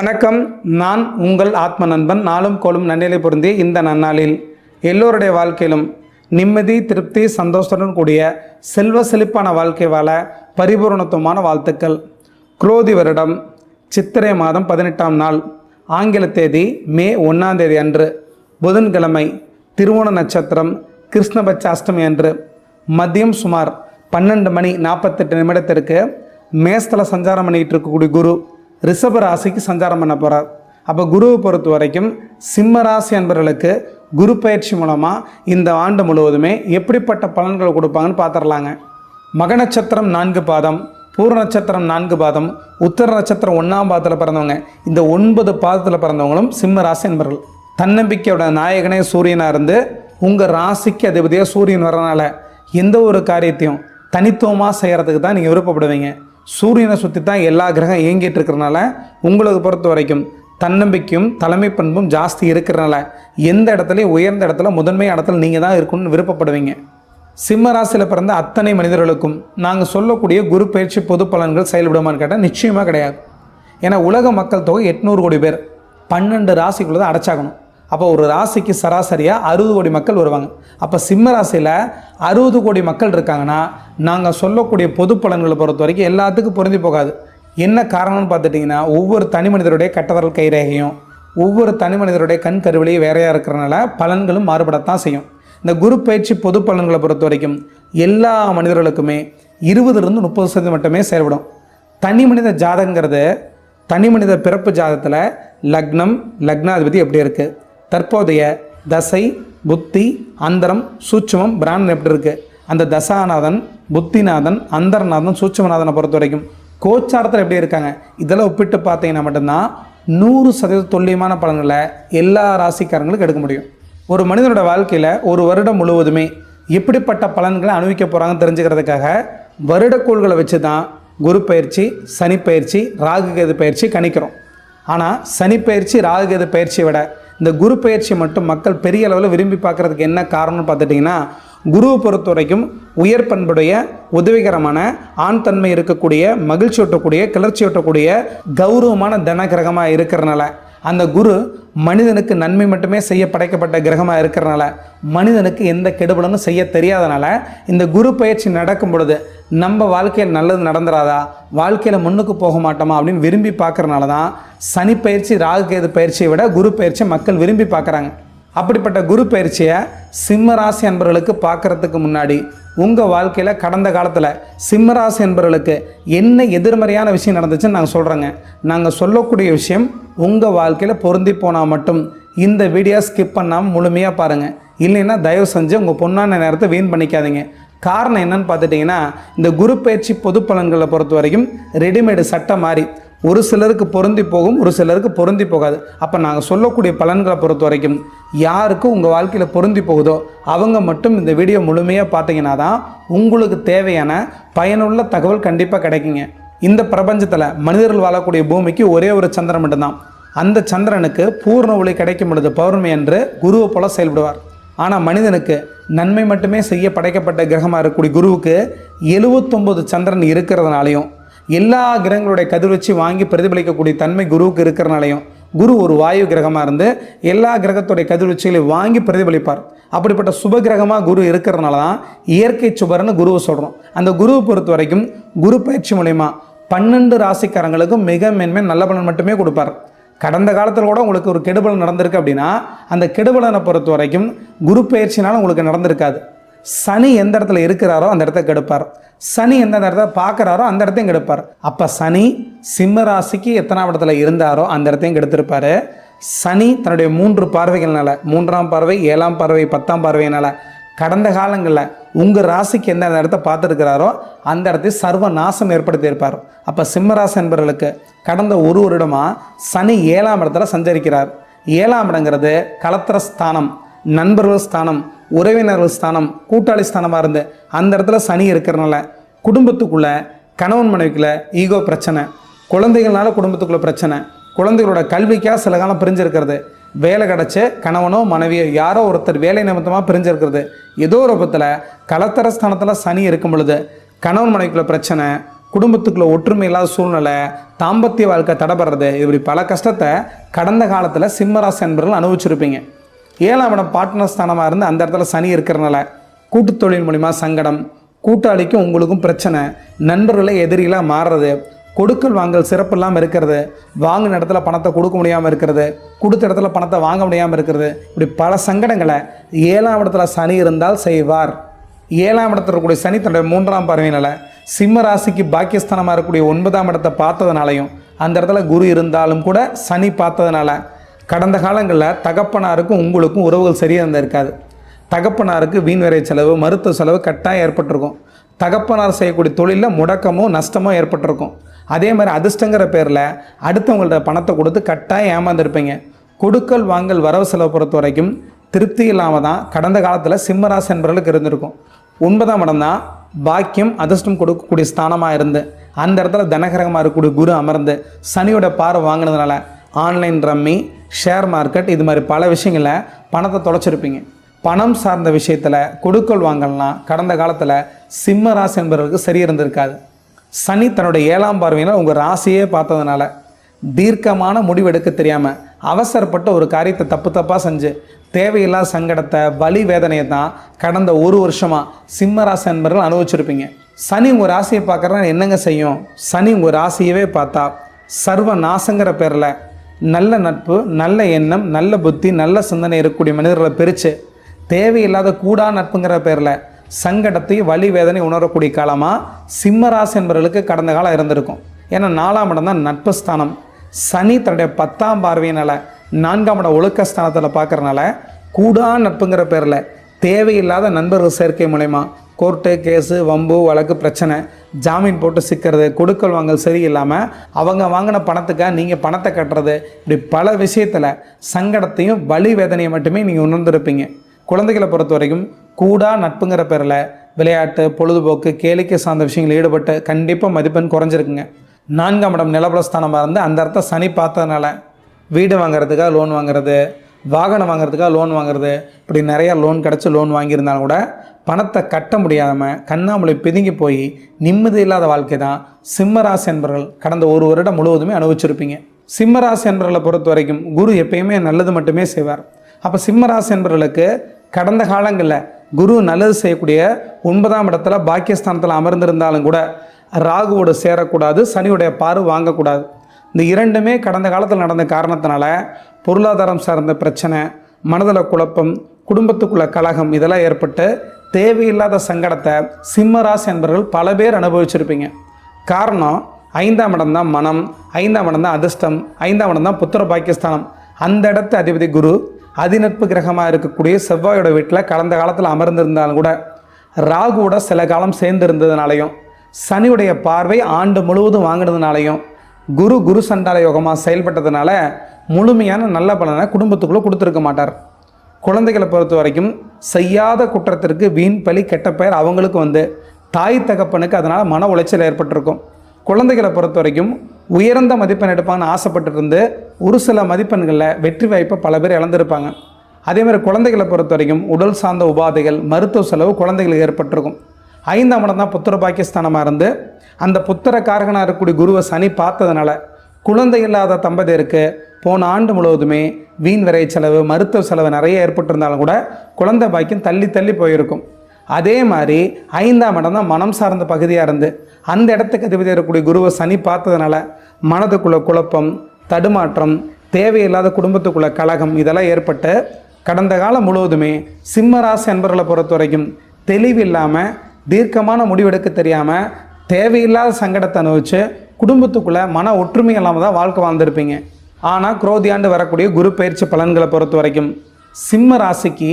வணக்கம். நான் உங்கள் ஆத்ம நண்பன் நாளும் கோளும் நன்னிலை பொருந்திய இந்த நன்னாளில் எல்லோருடைய வாழ்க்கையிலும் நிம்மதி திருப்தி சந்தோஷத்துடன் கூடிய செல்வ செழிப்பான வாழ்க்கை வாழ பரிபூரணத்துவமான வாழ்த்துக்கள். குரோதி வருடம் சித்திரை மாதம் பதினெட்டாம் நாள் ஆங்கில தேதி மே ஒன்றாம் தேதி அன்று புதன்கிழமை திருவோண நட்சத்திரம் கிருஷ்ணபட்ச அஷ்டமி அன்று மதியம் சுமார் பன்னெண்டு மணி நாற்பத்தெட்டு நிமிடத்திற்கு மேஸ்தல சஞ்சாரம் பண்ணிக்கிட்டு இருக்கக்கூடிய குரு ரிஷப ராசிக்கு சஞ்சாரம் பண்ண போகிறார் அப்போ குருவை பொறுத்த வரைக்கும் சிம்ம ராசி அன்பர்களுக்கு குரு பயிற்சி மூலமாக இந்த ஆண்டு முழுவதுமே எப்படிப்பட்ட பலன்களை கொடுப்பாங்கன்னு பார்த்துடலாங்க மக நட்சத்திரம் நான்கு பாதம் பூர்ண நட்சத்திரம் நான்கு பாதம் உத்தர நட்சத்திரம் ஒன்றாம் பாதத்தில் பிறந்தவங்க. இந்த ஒன்பது பாதத்தில் பிறந்தவங்களும் சிம்ம ராசி என்பர்கள் தன்னம்பிக்கையோட நாயகனே சூரியனாக இருந்து உங்கள் ராசிக்கு அதிபதியாக சூரியன் வரனால எந்த ஒரு காரியத்தையும் தனித்துவமாக செய்கிறதுக்கு தான் நீங்கள் விருப்பப்படுவீங்க. சூரியனை சுற்றி தான் எல்லா கிரகம் இயங்கிட்டு இருக்கிறனால உங்களுக்கு பொறுத்த வரைக்கும் தன்னம்பிக்கையும் தலைமை பண்பும் ஜாஸ்தி இருக்கிறனால எந்த இடத்துலையும் உயர்ந்த இடத்துல முதன்மை இடத்துல நீங்கள் தான் இருக்கணும்னு விருப்பப்படுவீங்க. சிம்ம ராசியில் பிறந்த அத்தனை மனிதர்களுக்கும் நாங்கள் சொல்லக்கூடிய குரு பயிற்சி பொது பலன்கள் செயல்படுமான்னு கேட்டால் நிச்சயமாக கிடையாது. ஏன்னா உலக மக்கள் தொகை எட்நூறு கோடி பேர். பன்னெண்டு ராசிக்குள்ளே தான் அடைச்சாகணும். அப்போ ஒரு ராசிக்கு சராசரியாக அறுபது கோடி மக்கள் வருவாங்க. அப்போ சிம்ம ராசியில் அறுபது கோடி மக்கள் இருக்காங்கன்னா நாங்கள் சொல்லக்கூடிய பொது பலன்களை பொறுத்த வரைக்கும் எல்லாத்துக்கும் பொருந்தி போகாது. என்ன காரணம்னு பார்த்துட்டிங்கன்னா ஒவ்வொரு தனி மனிதருடைய கட்டவரல் கைரேகையும் ஒவ்வொரு தனி மனிதருடைய கண் கருவிலையும் வேறையாக இருக்கிறனால பலன்களும் மாறுபடத்தான் செய்யும். இந்த குரு பயிற்சி பொது பலன்களை பொறுத்த வரைக்கும் எல்லா மனிதர்களுக்குமே இருபதுலேருந்து முப்பது சதவீதம் மட்டுமே செயல்படும். தனி மனித ஜாதகங்கிறது தனி மனித பிறப்பு ஜாதகத்தில் லக்னம் லக்னாதிபதி எப்படி இருக்குது தற்போதைய தசை புத்தி அந்தரம் சூட்சமம் பிராணன் எப்படி இருக்குது அந்த தசாநாதன் புத்திநாதன் அந்தரநாதன் சூட்சமநாதனை பொறுத்த வரைக்கும் கோச்சாரத்தில் எப்படி இருக்காங்க? இதெல்லாம் ஒப்பிட்டு பார்த்தீங்கன்னா மட்டும்தான் நூறு சதவீத துல்லியமான பலன்களை எல்லா ராசிக்காரங்களுக்கும் எடுக்க முடியும். ஒரு மனிதனோட வாழ்க்கையில் ஒரு வருடம் முழுவதுமே எப்படிப்பட்ட பலன்களை அனுபவிக்க போகிறாங்கன்னு தெரிஞ்சுக்கிறதுக்காக வருடக்கோள்களை வச்சு தான் குரு பயிற்சி சனி பயிற்சி ராகுகேது பயிற்சி கணிக்கிறோம். ஆனால் சனி பயிற்சி ராகுகேது பயிற்சியை விட இந்த குரு பயிற்சி மட்டும் மக்கள் பெரிய அளவில் விரும்பி பார்க்குறதுக்கு என்ன காரணம்னு பார்த்துட்டிங்கன்னா குருவை பொறுத்த வரைக்கும் உயர் பண்புடைய உதவிகரமான ஆண் தன்மை இருக்கக்கூடிய மகிழ்ச்சி ஊட்டக்கூடிய கிளர்ச்சி ஊட்டக்கூடிய கௌரவமான தனகிரகமாக இருக்கிறனால அந்த குரு மனிதனுக்கு நன்மை மட்டுமே செய்ய படைக்கப்பட்ட கிரகமாக இருக்கிறனால மனிதனுக்கு எந்த கெடுபலனும் செய்ய தெரியாதனால இந்த குரு பயிற்சி நடக்கும் பொழுது நம்ம வாழ்க்கையில் நல்லது நடந்துடாதா வாழ்க்கையில் முன்னுக்கு போக மாட்டோமா? அப்படின்னு விரும்பி பார்க்குறனால தான் சனி பயிற்சி ராகு கேது பயிற்சியை விட குரு பயிற்சியை மக்கள் விரும்பி பார்க்குறாங்க. அப்படிப்பட்ட குரு பயிற்சியை சிம்மராசி அன்பர்களுக்கு முன்னாடி உங்கள் வாழ்க்கையில் கடந்த காலத்தில் சிம்மராசி என்பவர்களுக்கு என்ன எதிர்மறையான விஷயம் நடந்துச்சுன்னு நாங்கள் சொல்கிறோங்க நாங்கள் சொல்லக்கூடிய விஷயம் உங்கள் வாழ்க்கையில் பொருந்தி போனால் மட்டும். இந்த வீடியோ ஸ்கிப் பண்ணாமல் முழுமையாக பாருங்கள் இல்லைன்னா தயவு செஞ்சு உங்கள் பொண்ணான நேரத்தை வீண் பண்ணிக்காதீங்க. காரணம் என்னன்னு பார்த்துட்டிங்கன்னா இந்த குரு பயிற்சி பொது பலன்களை பொறுத்த வரைக்கும் ரெடிமேடு சட்டை மாதிரி ஒரு சிலருக்கு பொருந்தி போகும் ஒரு சிலருக்கு பொருந்தி போகாது. அப்போ நாங்கள் சொல்லக்கூடிய பலன்களை பொறுத்த வரைக்கும் யாருக்கு உங்கள் வாழ்க்கையில் பொருந்தி போகுதோ அவங்க மட்டும் இந்த வீடியோ முழுமையாக பார்த்தீங்கன்னா தான் உங்களுக்கு தேவையான பயனுள்ள தகவல் கண்டிப்பாக கிடைக்குங்க. இந்த பிரபஞ்சத்தில் மனிதர்கள் வாழக்கூடிய பூமிக்கு ஒரே ஒரு சந்திரன் மட்டும்தான். அந்த சந்திரனுக்கு பூர்ண ஒளி கிடைக்கும் பொழுது பௌர்ணமி என்று குருவை போல செயல்படுவார். ஆனால் மனிதனுக்கு நன்மை மட்டுமே செய்ய படைக்கப்பட்ட கிரகமாக இருக்கக்கூடிய குருவுக்கு எழுவத்தொம்பது சந்திரன் இருக்கிறதுனாலையும் எல்லா கிரகங்களுடைய கதிர்வச்சு வாங்கி பிரதிபலிக்கக்கூடிய தன்மை குருவுக்கு இருக்கிறனாலையும் குரு ஒரு வாயு கிரகமாக இருந்து எல்லா கிரகத்துடைய கதிர்வச்சுகளை வாங்கி பிரதிபலிப்பார். அப்படிப்பட்ட சுப கிரகமாக குரு இருக்கிறனால தான் இயற்கை சுபர்னு குருவை சொல்கிறோம் அந்த குருவை பொறுத்த வரைக்கும் குரு பயிற்சி மூலயமா பன்னெண்டு ராசிக்காரங்களுக்கும் மிக மென்மை நல்ல பலன் மட்டுமே கொடுப்பார். கடந்த காலத்தில் கூட உங்களுக்கு ஒரு கெடுபலன் நடந்திருக்கு அப்படின்னா அந்த கெடுபலனை பொறுத்த வரைக்கும் குரு பயிற்சினால உங்களுக்கு நடந்திருக்காது. சனி எந்த இடத்துல இருக்கிறாரோ அந்த இடத்த கெடுப்பார். சனி எந்த இடத்த பார்க்குறாரோ அந்த இடத்தையும் கெடுப்பார். அப்போ சனி சிம்ம ராசிக்கு எத்தனாம் இடத்துல இருந்தாரோ அந்த இடத்தையும் கெடுத்திருப்பார். சனி தன்னுடைய மூன்று பார்வைகள்னால மூன்றாம் பார்வை ஏழாம் பார்வை பத்தாம் பார்வையினால கடந்த காலங்களில் உங்கள் ராசிக்கு எந்த இடத்த பார்த்துருக்கிறாரோ அந்த இடத்தை சர்வ நாசம் ஏற்படுத்தியிருப்பார் அப்போ சிம்மராசி என்பவர்களுக்கு கடந்த ஒரு வருடமாக சனி ஏழாம் இடத்துல சஞ்சரிக்கிறார். ஏழாம் இடங்கிறது கலத்திர ஸ்தானம் நண்பர்கள் ஸ்தானம் உறவினர்கள் ஸ்தானம் கூட்டாளி ஸ்தானமாக இருந்து அந்த இடத்துல சனி இருக்கிறனால குடும்பத்துக்குள்ளே கணவன் மனைவிக்குள்ள ஈகோ பிரச்சனை குழந்தைகள்னால குடும்பத்துக்குள்ளே பிரச்சனை குழந்தைகளோட கல்விக்காக சில காலம் பிரிஞ்சிருக்கிறது. வேலை கிடச்ச கணவனோ மனைவியோ யாரோ ஒருத்தர் வேலை நிமித்தமாக பிரிஞ்சிருக்கிறது. ஏதோ ஒரு விபத்தில் கலத்தர ஸ்தானத்தில் சனி இருக்கும் பொழுது கணவன் மனைவிக்குள்ள பிரச்சனை குடும்பத்துக்குள்ள ஒற்றுமை இல்லாத சூழ்நிலை தாம்பத்திய வாழ்க்கை தடைபடுறது இப்படி பல கஷ்டத்தை கடந்த காலத்தில் சிம்மராசி என்பவர்கள் அனுபவிச்சிருப்பீங்க. ஏழாம் இடம் பார்ட்னர் ஸ்தானமாக இருந்து அந்த இடத்துல சனி இருக்கிறனால கூட்டு தொழில் மூலிமா சங்கடம் கூட்டாளிக்கும் உங்களுக்கும் பிரச்சனை நண்பர்களை எதிரிகளாக மாறுறது கொடுக்கல் வாங்கல் சிறப்பு இல்லாமல் இருக்கிறது வாங்கின இடத்துல பணத்தை கொடுக்க முடியாமல் இருக்கிறது கொடுத்த இடத்துல பணத்தை வாங்க முடியாமல் இருக்கிறது இப்படி பல சங்கடங்களை ஏழாம் இடத்துல சனி இருந்தால் செய்வார். ஏழாம் இடத்துல இருக்கக்கூடிய சனி தன்னுடைய மூன்றாம் பார்வையினால் சிம்ம ராசிக்கு பாக்கியஸ்தானமாக இருக்கக்கூடிய ஒன்பதாம் இடத்தை பார்த்ததுனாலையும் அந்த இடத்துல குரு இருந்தாலும் கூட சனி பார்த்ததுனால கடந்த காலங்களில் தகப்பனாருக்கும் உங்களுக்கும் உறவுகள் சரியாக இருந்திருக்காது தகப்பனாருக்கு வீண் விரை செலவு மருத்துவ செலவு கட்டாயம் ஏற்பட்டிருக்கும். தகப்பனார் செய்யக்கூடிய தொழிலில் முடக்கமோ நஷ்டமோ ஏற்பட்டிருக்கும். அதே மாதிரி அதிர்ஷ்டங்கிற பேரில் அடுத்தவங்கள்ட்ட பணத்தை கொடுத்து கட்டாயம் ஏமாந்துருப்பீங்க. கொடுக்கல் வாங்கல் வரவு செலவு பொறுத்த வரைக்கும் திருப்தி இல்லாமல் தான் கடந்த காலத்தில் சிம்மராசி என்பவர்களுக்கு இருந்திருக்கும். ஒன்பதாம் இடம் தான் பாக்கியம் அதிர்ஷ்டம் கொடுக்கக்கூடிய ஸ்தானமாக இருந்து அந்த இடத்துல தனகரகமாக இருக்கக்கூடிய குரு அமர்ந்து சனியோட பார்வை வாங்கினதுனால ஆன்லைன் ரம்மி ஷேர் மார்க்கெட் இது மாதிரி பல விஷயங்களில் பணத்தை தொலைச்சிருப்பீங்க. பணம் சார்ந்த விஷயத்தில் கொடுக்கல் வாங்கலாம் கடந்த காலத்தில் சிம்ம ராசி என்பவர்களுக்கு சரி இருந்திருக்காது. சனி தன்னுடைய ஏழாம் பார்வையினால் உங்கள் ராசியே பார்த்ததுனால தீர்க்கமான முடிவெடுக்க தெரியாமல் அவசரப்பட்ட ஒரு காரியத்தை தப்பு தப்பாக செஞ்சு தேவையில்லாத சங்கடத்தை வலி வேதனையை தான் கடந்த ஒரு வருஷமாக சிம்ம ராசி என்பவர்கள் அனுபவிச்சிருப்பீங்க. சனி உங்கள் ராசியை பார்க்குறதா என்னங்க செய்யும்? சனி உங்கள் ராசியவே பார்த்தா சர்வ நாசங்கிற பேரில் நல்ல நட்பு நல்ல எண்ணம் நல்ல புத்தி நல்ல சிந்தனை இருக்கக்கூடிய மனிதர்களை பிரித்து தேவையில்லாத கூடா நட்புங்கிற பேரில் சங்கடத்தை வலி வேதனை உணரக்கூடிய காலமாக சிம்மராசி என்பவர்களுக்கு கடந்த காலம் இருந்திருக்கும். ஏன்னா நாலாம் இடம் தான் நட்பு ஸ்தானம். சனி தன்னுடைய பத்தாம் பார்வையினால் நான்காம் இடம் ஒழுக்க ஸ்தானத்தில் பார்க்குறனால கூடா நட்புங்கிற பேரில் தேவையில்லாத நண்பர்கள் சேர்க்கை மூலயமா கோர்ட்டு கேஸு வம்பு வழக்கு பிரச்சனை ஜாமீன் போட்டு சிக்கிறது கொடுக்கல் வாங்கல் சரியில்லாமல் அவங்க வாங்கின பணத்துக்காக நீங்கள் பணத்தை கட்டுறது இப்படி பல விஷயத்தில் சங்கடத்தையும் வலி வேதனையை மட்டுமே நீங்கள் உணர்ந்திருப்பீங்க. குழந்தைகளை பொறுத்த வரைக்கும் கூடா நட்புங்கிற பேரில் விளையாட்டு பொழுதுபோக்கு கேளிக்கை சார்ந்த விஷயங்கள் ஈடுபட்டு கண்டிப்பாக மதிப்பெண் குறைஞ்சிருக்குங்க. நான்காம் இடம் நிலபலஸ்தானமாக இருந்து அந்த இடத்த சனி பார்த்ததுனால வீடு வாங்குறதுக்காக லோன் வாங்குறது வாகனம் வாங்குறதுக்காக லோன் வாங்குறது இப்படி நிறையா லோன் கிடச்சி லோன் வாங்கியிருந்தாலும் கூட பணத்தை கட்ட முடியாமல் கண்ணாமூலை பிதுங்கி போய் நிம்மதி இல்லாத வாழ்க்கை தான் சிம்மராசி என்பவர்கள் கடந்த ஒரு வருடம் முழுவதுமே அனுபவிச்சிருப்பீங்க. சிம்மராசி என்பவர்களை பொறுத்த வரைக்கும் குரு எப்பயுமே நல்லது மட்டுமே செய்வார். அப்போ சிம்மராசி என்பவர்களுக்கு கடந்த காலங்களில் குரு நல்லது செய்யக்கூடிய ஒன்பதாம் இடத்துல பாக்கியஸ்தானத்தில் அமர்ந்திருந்தாலும் கூட ராகுவோடு சேரக்கூடாது சனியுடைய பாரு வாங்கக்கூடாது. இந்த இரண்டுமே கடந்த காலத்தில் நடந்த காரணத்தினால பொருளாதாரம் சார்ந்த பிரச்சனை மனதில் குழப்பம் குடும்பத்துக்குள்ள கலகம் இதெல்லாம் ஏற்பட்டு தேவையில்லாத சங்கடத்தை சிம்மராசி என்பவர்கள் பல பேர் அனுபவிச்சிருப்பீங்க. காரணம் ஐந்தாம் இடம் தான் மனம் ஐந்தாம் இடம் தான் அதிர்ஷ்டம் ஐந்தாம் இடம் தான் புத்திர பாகிஸ்தானம் அந்த இடத்து அதிபதி குரு அதிநட்பு கிரகமாக இருக்கக்கூடிய செவ்வாயோட வீட்டில் கடந்த காலத்தில் அமர்ந்திருந்தாலும் கூட ராகுவோட சில காலம் சேர்ந்து இருந்ததுனாலையும் சனியுடைய பார்வை ஆண்டு முழுவதும் வாங்கினதுனாலையும் குரு குரு சண்டால யோகமாக செயல்பட்டதுனால முழுமையான நல்ல பலனை குடும்பத்துக்குள்ளே கொடுத்துருக்க மாட்டார். குழந்தைகளை பொறுத்த வரைக்கும் செய்யாத குற்றத்திற்கு வீண் பலி கெட்ட பெயர் அவங்களுக்கு வந்து தாய் தகப்பனுக்கு அதனால் மன உளைச்சல் ஏற்பட்டிருக்கும். குழந்தைகளை பொறுத்த வரைக்கும் உயர்ந்த மதிப்பெண் எடுப்பான்னு ஆசைப்பட்டு இருந்து ஒரு சில மதிப்பெண்களில் வெற்றி வாய்ப்பை பல பேர் இழந்திருப்பாங்க. அதேமாதிரி குழந்தைகளை பொறுத்த வரைக்கும் உடல் சார்ந்த உபாதைகள் மருத்துவ செலவு குழந்தைகளுக்கு ஏற்பட்டிருக்கும். ஐந்தாம் இடம் தான் புத்திர பாக்கியஸ்தானமாக இருந்து அந்த புத்திர காரகனாக இருக்கக்கூடிய குருவை சனி பார்த்ததுனால குழந்தை இல்லாத தம்பதியருக்கு போன ஆண்டு முழுவதுமே வீண் விரை செலவு மருத்துவ செலவு நிறைய ஏற்பட்டிருந்தாலும் கூட குழந்தை பாக்கியம் தள்ளி தள்ளி போயிருக்கும். அதே மாதிரி ஐந்தாம் இடம் தான் மனம் சார்ந்த பகுதியாக இருந்து அந்த இடத்துக்கு அதிபதி இருக்கக்கூடிய குருவை சனி பார்த்ததுனால மனதுக்குள்ள குழப்பம் தடுமாற்றம் தேவையில்லாத குடும்பத்துக்குள்ள கலகம் இதெல்லாம் ஏற்பட்டு கடந்த காலம் முழுவதுமே சிம்மராசி என்பவர்களை பொறுத்த வரைக்கும் தெளிவில்லாமல் தீர்க்கமான முடிவெடுக்க தெரியாமல் தேவையில்லாத சங்கடத்தை அனுபவிச்சு குடும்பத்துக்குள்ளே மன ஒற்றுமை இல்லாமல் தான் வாழ்க்கை வாழ்ந்திருப்பீங்க. ஆனால் குரோதியாண்டு வரக்கூடிய குரு பயிற்சி பலன்களை பொறுத்த வரைக்கும் சிம்ம ராசிக்கு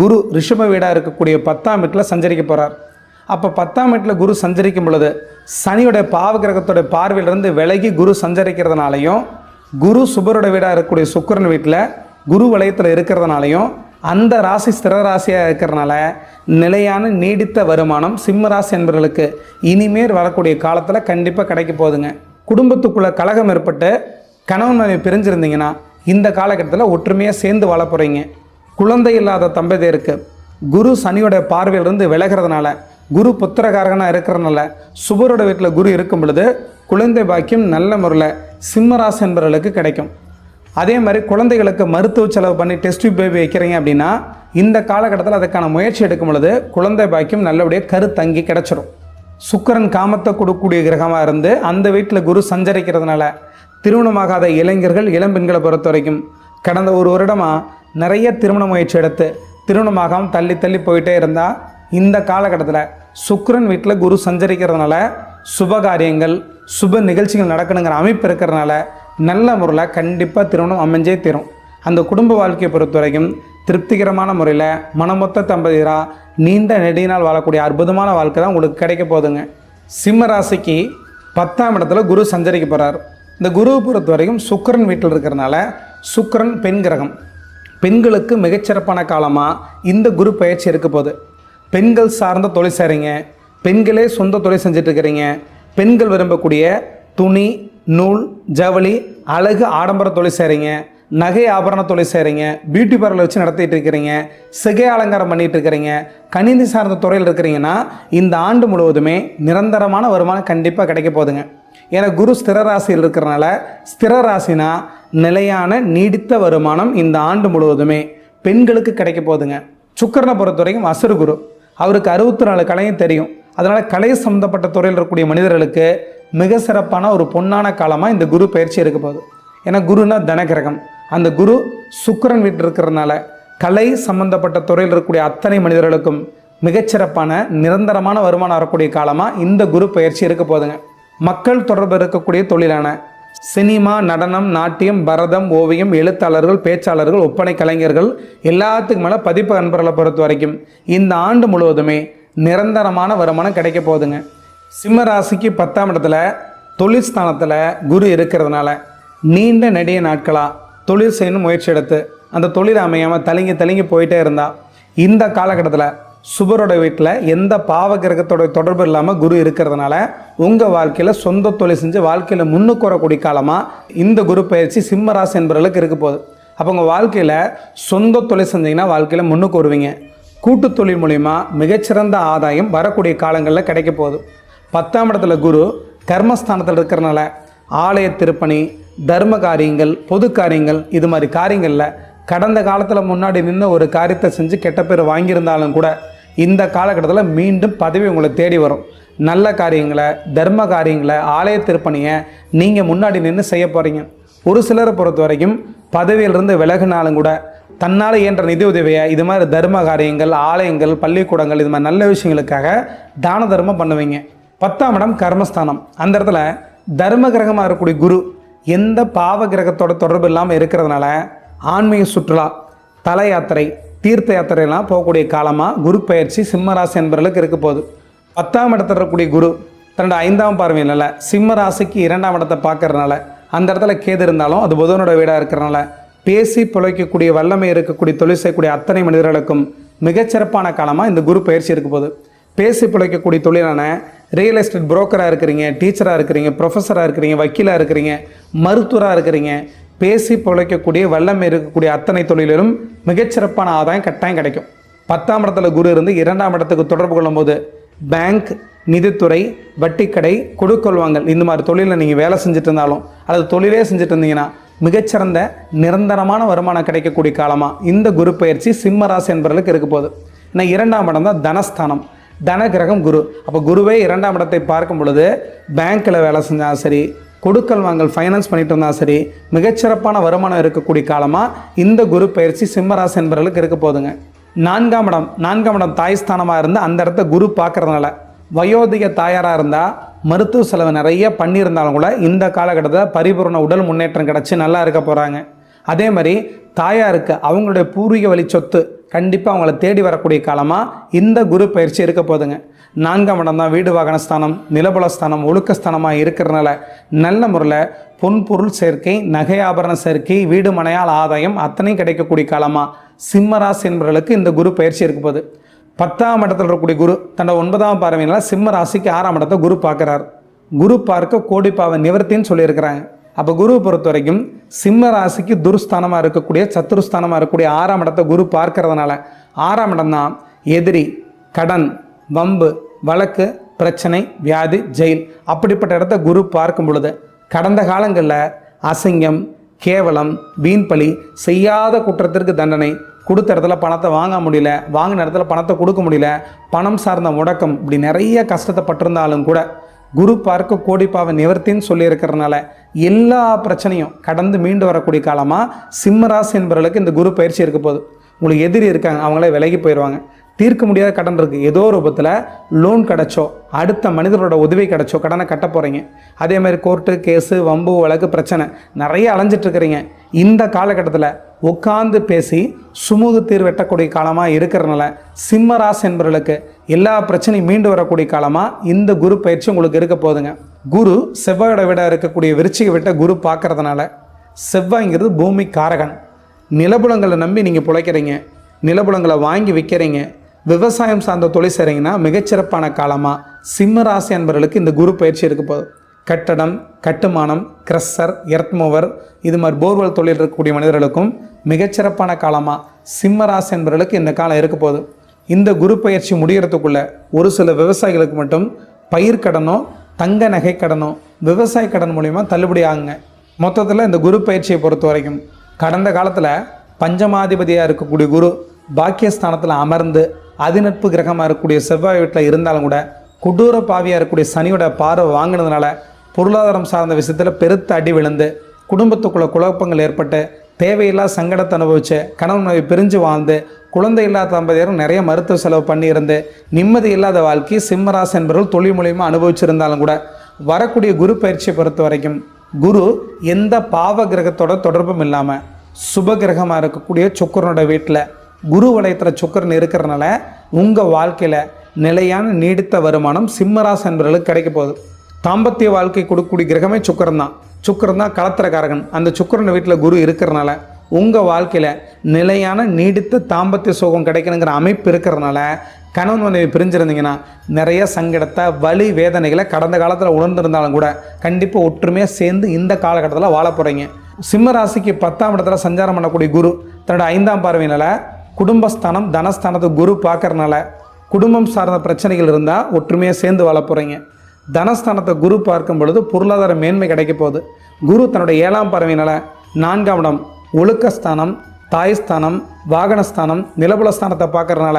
குரு ரிஷப வீடாக இருக்கக்கூடிய பத்தாம் வீட்டில் சஞ்சரிக்க போகிறார் அப்போ பத்தாம் வீட்டில் குரு சஞ்சரிக்கும் பொழுது சனியுடைய பாவகிரகத்துடைய பார்வையிலிருந்து விலகி குரு சஞ்சரிக்கிறதுனாலையும் குரு சுபரோட வீடாக இருக்கக்கூடிய சுக்கிரன் வீட்டில் குரு வலயத்தில் இருக்கிறதுனாலையும் அந்த ராசி ஸ்திர ராசியாக இருக்கிறனால நிலையான நீடித்த வருமானம் சிம்ம ராசி என்பவர்களுக்கு இனிமேல் வரக்கூடிய காலத்தில் கண்டிப்பாக கிடைக்க போகுதுங்க. குடும்பத்துக்குள்ளே கழகம் ஏற்பட்டு கணவன் மனைவி பிரிஞ்சிருந்தீங்கன்னா இந்த காலகட்டத்தில் ஒற்றுமையாக சேர்ந்து வாழ போகிறீங்க குழந்தை இல்லாத தம்பதியருக்கு குரு சனியோட பார்வையிலிருந்து விலகிறதுனால குரு புத்திரகாரகனாக இருக்கிறனால சுபரோட வீட்டில் குரு இருக்கும் பொழுது குழந்தை பாக்கியம் நல்ல முறையில் சிம்மராசி என்பவர்களுக்கு கிடைக்கும். அதே மாதிரி குழந்தைகளுக்கு மருத்துவ செலவு பண்ணி டெஸ்ட் பேபி வைக்கிறீங்க அப்படின்னா இந்த காலகட்டத்தில் அதுக்கான முயற்சி எடுக்கும் பொழுது குழந்தை பாக்கியம் நல்லபடியாக கருத்தங்கி கிடச்சிரும். சுக்கரன் காமத்தை கொடுக்கக்கூடிய கிரகமாக இருந்து அந்த வீட்டில் குரு சஞ்சரிக்கிறதுனால திருமணமாகாத இளைஞர்கள் இளம்பெண்களை பொறுத்த வரைக்கும் கடந்த ஒரு வருடமாக நிறைய திருமண முயற்சி எடுத்து திருமணமாகாமல் தள்ளி தள்ளி போயிட்டே இருந்தால் இந்த காலகட்டத்தில் சுக்கரன் வீட்டில் குரு சஞ்சரிக்கிறதுனால சுப காரியங்கள் சுப நிகழ்ச்சிகள் நடக்கணுங்கிற அமைப்பு இருக்கிறதுனால நல்ல முறையில் கண்டிப்பாக திருமணம் அமைஞ்சே தீரும். அந்த குடும்ப வாழ்க்கையை பொறுத்த வரைக்கும் திருப்திகரமான முறையில் மனமொத்த தம்பதியராக நீண்ட நெடியினால் வாழக்கூடிய அற்புதமான வாழ்க்கை தான் உங்களுக்கு கிடைக்க போகுதுங்க. சிம்ம ராசிக்கு பத்தாம் இடத்துல குரு சஞ்சரிக்க போகிறார் இந்த குருவை பொறுத்த வரைக்கும் சுக்கரன் வீட்டில் இருக்கிறனால சுக்கரன் பெண் கிரகம். பெண்களுக்கு மிகச்சிறப்பான காலமாக இந்த குரு பயிற்சி இருக்க போகுது. பெண்கள் சார்ந்த தொழில் செய்கிறீங்க பெண்களே சொந்த தொழில் செஞ்சிட்ருக்கிறீங்க பெண்கள் விரும்பக்கூடிய துணி நூல் ஜவுளி அழகு ஆடம்பர தொழில் செய்கிறீங்க நகை ஆபரண தொழில் செய்கிறீங்க பியூட்டி பார்லர் வச்சு நடத்திட்டு இருக்கிறீங்க சிகை அலங்காரம் பண்ணிட்டு இருக்கிறீங்க கணினி சார்ந்த துறையில் இருக்கிறீங்கன்னா இந்த ஆண்டு முழுவதுமே நிரந்தரமான வருமானம் கண்டிப்பாக கிடைக்க போகுதுங்க. ஏன்னா குரு ஸ்திர ராசியில் இருக்கிறனால ஸ்திர ராசினா நிலையான நீடித்த வருமானம் இந்த ஆண்டு முழுவதுமே பெண்களுக்கு கிடைக்க போகுதுங்க. சுக்கரனை பொறுத்த வரைக்கும் அசுர குரு. அவருக்கு அறுபத்தி நாலு கலையும் தெரியும். அதனால் கலை சம்மந்தப்பட்ட துறையில் இருக்கக்கூடிய மனிதர்களுக்கு மிக சிறப்பான ஒரு பொன்னான காலமாக இந்த குரு பயிற்சி இருக்க போகுது. ஏன்னா குருனா தனகிரகம் அந்த குரு சுக்கரன் வீட்டில் இருக்கிறதுனால கலை சம்பந்தப்பட்ட துறையில் இருக்கக்கூடிய அத்தனை மனிதர்களுக்கும் மிகச்சிறப்பான நிரந்தரமான வருமானம் வரக்கூடிய காலமாக இந்த குரு பயிற்சி இருக்க போதுங்க மக்கள் தொடர்பு இருக்கக்கூடிய தொழிலான சினிமா நடனம் நாட்டியம் பரதம் ஓவியம் எழுத்தாளர்கள் பேச்சாளர்கள் ஒப்பனை கலைஞர்கள் எல்லாத்துக்கும் மேலே பதிப்பு அன்பர்களை பொறுத்த வரைக்கும் இந்த ஆண்டு முழுவதுமே நிரந்தரமான வருமானம் கிடைக்க போகுதுங்க. சிம்ம ராசிக்கு பத்தாம் இடத்துல தொழில் ஸ்தானத்தில் குரு இருக்கிறதுனால நீண்ட நெடிய நாட்களாக தொழில் செய்யணும் முயற்சி எடுத்து அந்த தொழில் அமையாமல் தலிங்கி தலிங்கி போயிட்டே இருந்தால் இந்த காலகட்டத்தில் சுபரோட வீட்டில் எந்த பாவ கிரகத்தோட தொடர்பு இல்லாமல் குரு இருக்கிறதுனால உங்கள் வாழ்க்கையில் சொந்த தொழில் செஞ்சு வாழ்க்கையில் முன்னுக்கு வரக்கூடிய காலமாக இந்த குரு பயிற்சி சிம்ம ராசி என்பவர்களுக்கு இருக்க போகுது. அப்போ உங்கள் வாழ்க்கையில் சொந்த தொழில் செஞ்சீங்கன்னா வாழ்க்கையில் முன்னுக்கு வருவீங்க. கூட்டு தொழில் மூலிமா மிகச்சிறந்த ஆதாயம் வரக்கூடிய காலங்களில் கிடைக்க போகுது. பத்தாம் இடத்துல குரு கர்மஸ்தானத்தில் இருக்கிறனால ஆலய திருப்பணி தர்ம காரியங்கள் பொது காரியங்கள் இது மாதிரி காரியங்களில் கடந்த காலத்தில் முன்னாடி நின்று ஒரு காரியத்தை செஞ்சு கெட்ட பேர் வாங்கியிருந்தாலும் கூட இந்த காலகட்டத்தில் மீண்டும் பதவி உங்களை தேடி வரும். நல்ல காரியங்களை தர்ம காரியங்களை ஆலய திருப்பணியை நீங்கள் முன்னாடி நின்று செய்ய போகிறீங்க ஒரு சிலரை பொறுத்த வரைக்கும் பதவியிலிருந்து விலகினாலும் கூட தன்னால் இயன்ற நிதி உதவியை இது மாதிரி தர்ம காரியங்கள் ஆலயங்கள் பள்ளிக்கூடங்கள் இது மாதிரி நல்ல விஷயங்களுக்காக தான தர்மம் பண்ணுவீங்க. பத்தாம் இடம் கர்மஸ்தானம். அந்த இடத்துல தர்ம கிரகமாக இருக்கக்கூடிய குரு எந்த பாவ கிரகத்தோட தொடர்பு இல்லாமல் இருக்கிறதுனால ஆன்மீக சுற்றுலா தல யாத்திரை தீர்த்த யாத்திரையெல்லாம் போகக்கூடிய காலமாக குரு பயிற்சி சிம்மராசி என்பவர்களுக்கு இருக்க போகுது. பத்தாம் இடத்துல இருக்கக்கூடிய குரு தன்னோட ஐந்தாம் பார்வையினால சிம்ம ராசிக்கு இரண்டாம் இடத்தை பார்க்கறதுனால அந்த இடத்துல கேது இருந்தாலும் அது புதனோட வீடாக இருக்கிறனால பேசி பிழைக்கக்கூடிய வல்லமை இருக்கக்கூடிய தொழில் செய்யக்கூடிய அத்தனை மனிதர்களுக்கும் மிகச்சிறப்பான காலமாக இந்த குரு பயிற்சி இருக்க போகுது. பேசி பிழைக்கக்கூடிய தொழிலான ரியல் எஸ்டேட் புரோக்கராக இருக்கிறீங்க டீச்சராக இருக்கிறீங்க ப்ரொஃபஸராக இருக்கிறீங்க வக்கீலாக இருக்கிறீங்க மருத்துவராக இருக்கிறீங்க பேசி பிழைக்கக்கூடிய வல்லமை இருக்கக்கூடிய அத்தனை தொழிலிலும் மிகச்சிறப்பான ஆதாயம் கட்டாயம் கிடைக்கும். பத்தாம் இடத்துல குரு இருந்து இரண்டாம் இடத்துக்கு தொடர்பு கொள்ளும்போது பேங்க் நிதித்துறை வட்டிக்கடை கொடுக்கல் வாங்கல் இந்த மாதிரி தொழிலில் நீங்கள் வேலை செஞ்சுட்டு இருந்தாலும் அல்லது தொழிலே செஞ்சுட்டு இருந்தீங்கன்னா மிகச்சிறந்த நிரந்தரமான வருமானம் கிடைக்கக்கூடிய காலமாக இந்த குரு பயிற்சி சிம்மராசி என்பவர்களுக்கு இருக்க போகுது. ஏன்னா இரண்டாம் இடம் தான் தனஸ்தானம். தனகிரகம் குரு. அப்போ குருவே இரண்டாம் இடத்தை பார்க்கும் பொழுது பேங்க்கில் வேலை செஞ்சாலும் சரி கொடுக்கல் வாங்கல் ஃபைனான்ஸ் பண்ணிட்டு இருந்தாலும் சரி மிகச்சிறப்பான வருமானம் இருக்கக்கூடிய காலமாக இந்த குரு பயிற்சி சிம்மராசி என்பவர்களுக்கு இருக்க போகுதுங்க நான்காம் இடம் நான்காம் இடம் தாய் ஸ்தானமாக இருந்து அந்த இடத்த குரு பார்க்கறதுனால. வயோதிக தாயாராக இருந்தால் மருத்துவ செலவு நிறைய பண்ணியிருந்தாலும் கூட இந்த காலகட்டத்தில் பரிபூர்ண உடல் முன்னேற்றம் கிடச்சி நல்லா இருக்க போகிறாங்க அதே மாதிரி தாயாருக்கு அவங்களுடைய பூர்வீக வழி சொத்து கண்டிப்பாக அவங்கள தேடி வரக்கூடிய காலமாக இந்த குரு பயிற்சி இருக்க போதுங்க நான்காம் இடம் தான் வீடு வாகன ஸ்தானம் நிலபல ஸ்தானம் ஒழுக்க ஸ்தானமாக இருக்கிறனால நல்ல முறையில் பொன் பொருள் சேர்க்கை நகை ஆபரண சேர்க்கை வீடு மனையால் ஆதாயம் அத்தனையும் கிடைக்கக்கூடிய காலமாக சிம்மராசி என்பவர்களுக்கு இந்த குரு பயிற்சி இருக்க போகுது. பத்தாம் இடத்துல இருக்கக்கூடிய குரு தன்னோட ஒன்பதாம் பார்வையினால் சிம்ம ராசிக்கு ஆறாம் இடத்தை குரு பார்க்குறார். குரு பார்க்க கோடிப்பாவை நிவர்த்தின்னு சொல்லியிருக்கிறாங்க. அப்போ குருவை பொறுத்த வரைக்கும் சிம்ம ராசிக்கு துருஸ்தானமாக இருக்கக்கூடிய சத்துருஸ்தானமாக இருக்கக்கூடிய ஆறாம் இடத்தை குரு பார்க்கறதுனால ஆறாம் இடம் தான் எதிரி கடன் வம்பு வழக்கு பிரச்சனை வியாதி ஜெயில் அப்படிப்பட்ட இடத்த குரு பார்க்கும் பொழுது கடந்த காலங்களில் அசிங்கம் கேவலம் வீண்பலி செய்யாத குற்றத்திற்கு தண்டனை கொடுத்த இடத்துல பணத்தை வாங்க முடியல வாங்கின இடத்துல பணத்தை கொடுக்க முடியல பணம் சார்ந்த முடக்கம் இப்படி நிறைய கஷ்டத்தை பட்டிருந்தாலும் கூட குரு பார்க்க கோடிப்பாவை நிவர்த்தின்னு சொல்லியிருக்கிறனால எல்லா பிரச்சனையும் கடந்து மீண்டு வரக்கூடிய காலமாக சிம்மராசி என்பவர்களுக்கு இந்த குரு பயிற்சி இருக்க போகுது. உங்களுக்கு எதிரி இருக்காங்க அவங்களே விலகி போயிடுவாங்க தீர்க்க முடியாத கடன் இருக்குது ஏதோ ஒரு ரூபத்தில் லோன் கிடச்சோ அடுத்த மனிதரோட உதவி கிடச்சோ கடனை கட்ட போகிறீங்க அதே மாதிரி கோர்ட்டு கேஸு வம்பு வழக்கு பிரச்சனை நிறைய அலைஞ்சிட்டு இருக்கிறீங்க. இந்த காலகட்டத்தில் உட்காந்து பேசி சுமூக தீர்வு வெட்டக்கூடிய காலமாக இருக்கிறனால சிம்மராஸ் என்பவர்களுக்கு எல்லா பிரச்சனையும் மீண்டு வரக்கூடிய காலமாக இந்த குரு பயிற்சி உங்களுக்கு இருக்க போகுதுங்க. குரு செவ்வாயோட விட இருக்கக்கூடிய விருச்சிக விட்ட குரு பார்க்குறதுனால செவ்வாய்ங்கிறது பூமி காரகன் நிலபுலங்களை நம்பி நீங்கள் பிழைக்கிறீங்க. நிலபுலங்களை வாங்கி விற்கிறீங்க. விவசாயம் சார்ந்த தொழில் செய்கிறீங்கன்னா மிகச்சிறப்பான காலமாக சிம்ம ராசி அன்பர்களுக்கு இந்த குரு பயிற்சி இருக்க போகுது. கட்டடம் கட்டுமானம் கிரஷர் எர்த்மோவர் இது மாதிரி போர்வெல் தொழில் இருக்கக்கூடிய மனிதர்களுக்கும் மிகச்சிறப்பான காலமாக சிம்ம ராசி அன்பர்களுக்கு இந்த காலம் இருக்க போகுது. இந்த குரு பயிற்சி முடிகிறதுக்குள்ள ஒரு சில விவசாயிகளுக்கு மட்டும் பயிர் கடனோ தங்க நகை கடனோ விவசாய கடன் மூலிமா தள்ளுபடி ஆகுங்க. மொத்தத்தில் இந்த குரு பயிற்சியை பொறுத்த வரைக்கும் கடந்த காலத்தில் பஞ்சமாதிபதியாக இருக்கக்கூடிய குரு பாக்கியஸ்தானத்தில் அமர்ந்து அதிநட்பு கிரகமாக இருக்கக்கூடிய செவ்வாய் வீட்டில் இருந்தாலும் கூட கொடூர பாவியாக இருக்கக்கூடிய சனியோட பார்வை வாங்கினதுனால பொருளாதாரம் சார்ந்த விஷயத்தில் பெருத்த அடி விழுந்து குடும்பத்துக்குள்ள குழப்பங்கள் ஏற்பட்டு தேவையில்லா சங்கடத்தை அனுபவிச்சு கணவன் நோய் பிரிஞ்சு வாழ்ந்து குழந்தை இல்லாத தம்பதியரும் நிறைய மருத்துவ செலவு பண்ணியிருந்து நிம்மதி இல்லாத வாழ்க்கை சிம்மராஸ் என்பவர்கள் தொழில் மூலியமாக அனுபவிச்சிருந்தாலும் கூட வரக்கூடிய குரு பயிற்சியை பொறுத்த வரைக்கும் குரு எந்த பாவ கிரகத்தோட தொடர்பும் இல்லாமல் சுப கிரகமாக இருக்கக்கூடிய சுக்கரனோட வீட்டில் குரு வளையத்தில் சுக்கரன் இருக்கிறனால உங்கள் வாழ்க்கையில் நிலையான நீடித்த வருமானம் சிம்மராசி என்பவர்களுக்கு கிடைக்க போகுது. தாம்பத்திய வாழ்க்கை கொடுக்கக்கூடிய கிரகமே சுக்கரன் தான். சுக்கரன் தான் கலத்திரக்காரகன் அந்த சுக்கரன் வீட்டில் குரு இருக்கிறனால உங்கள் வாழ்க்கையில் நிலையான நீடித்த தாம்பத்திய சோகம் கிடைக்கணுங்கிற அமைப்பு இருக்கிறனால கணவன் மனைவி பிரிஞ்சிருந்தீங்கன்னா நிறைய சங்கடத்தை வலி வேதனைகளை கடந்த காலத்தில் உணர்ந்திருந்தாலும் கூட கண்டிப்பாக ஒற்றுமையாக சேர்ந்து இந்த காலகட்டத்தில் வாழ போகிறீங்க சிம்ம ராசிக்கு பத்தாம் இடத்துல சஞ்சாரம் பண்ணக்கூடிய குரு தன்னோட ஐந்தாம் பார்வையினால் குடும்பஸ்தானம் தனஸ்தானத்தை குரு பார்க்கறனால குடும்பம் சார்ந்த பிரச்சனைகள் இருந்தால் ஒற்றுமையாக சேர்ந்து வாழ போகிறீங்க தனஸ்தானத்தை குரு பார்க்கும் பொழுது பொருளாதார மேன்மை கிடைக்க போகுது. குரு தன்னுடைய ஏழாம் பறவையினால் நான்காம் இடம் ஒழுக்கஸ்தானம் தாய்ஸ்தானம் வாகனஸ்தானம் நிலபுலஸ்தானத்தை பார்க்கறனால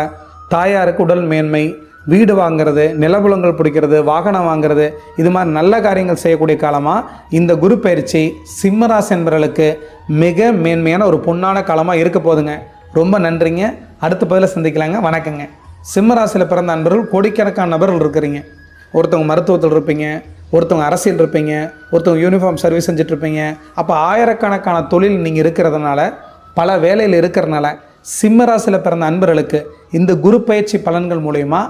தாயாருக்கு உடல் மேன்மை வீடு வாங்குறது நிலபுலங்கள் பிடிக்கிறது வாகனம் வாங்குறது இது மாதிரி நல்ல காரியங்கள் செய்யக்கூடிய காலமாக இந்த குரு பயிற்சி சிம்மராசி என்பவர்களுக்கு மிக மேன்மையான ஒரு பொன்னான காலமாக இருக்க போகுதுங்க. ரொம்ப நன்றிங்க. அடுத்த பதில் சந்திக்கலாங்க. வணக்கங்க. சிம்மராசியில் பிறந்த அன்பர்கள் கோடிக்கணக்கான நபர்கள் இருக்கிறீங்க. ஒருத்தவங்க மருத்துவத்தில் இருப்பீங்க ஒருத்தவங்க அரசியல் இருப்பீங்க ஒருத்தவங்க யூனிஃபார்ம் சர்வீஸ் செஞ்சுட்டு இருப்பீங்க. அப்போ ஆயிரக்கணக்கான தொழில் நீங்கள் இருக்கிறதுனால பல வேலையில் இருக்கிறனால சிம்மராசியில் பிறந்த அன்பர்களுக்கு இந்த குரு பயிற்சி பலன்கள் மூலயமா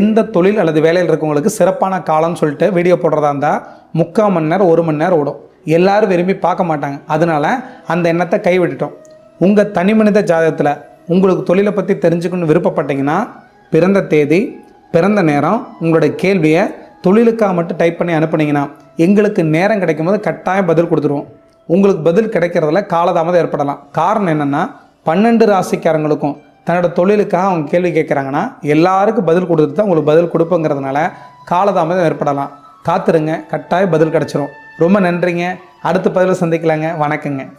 எந்த தொழில் அல்லது வேலையில் இருக்கவங்களுக்கு சிறப்பான காலம்னு சொல்லிட்டு வீடியோ போடுறதா இருந்தால் முக்கால் மணி நேரம் ஒரு மணி நேரம் ஓடும். எல்லாரும் விரும்பி பார்க்க மாட்டாங்க. அதனால அந்த எண்ணத்தை கைவிட்டுட்டோம். உங்கள் தனி மனித ஜாதகத்தில் உங்களுக்கு தொழிலை பற்றி தெரிஞ்சுக்கணும்னு விருப்பப்பட்டீங்கன்னா பிறந்த தேதி பிறந்த நேரம் உங்களுடைய கேள்வியை தொழிலுக்காக மட்டும் டைப் பண்ணி அனுப்புனீங்கன்னா எங்களுக்கு நேரம் கிடைக்கும் போது கட்டாயம் பதில் கொடுத்துருவோம். உங்களுக்கு பதில் கிடைக்கிறதுல காலதாமதம் ஏற்படலாம். காரணம் என்னென்னா பன்னெண்டு ராசிக்காரங்களுக்கும் தன்னோட தொழிலுக்காக அவங்க கேள்வி கேட்குறாங்கன்னா எல்லாருக்கும் பதில் கொடுத்துட்டு தான் உங்களுக்கு பதில் கொடுப்புங்கிறதுனால காலதாமதம் ஏற்படலாம். காத்துருங்க கட்டாயம் பதில் கிடச்சிரும். ரொம்ப நன்றிங்க. அடுத்த பதிவில் சந்திக்கலாங்க. வணக்கங்க.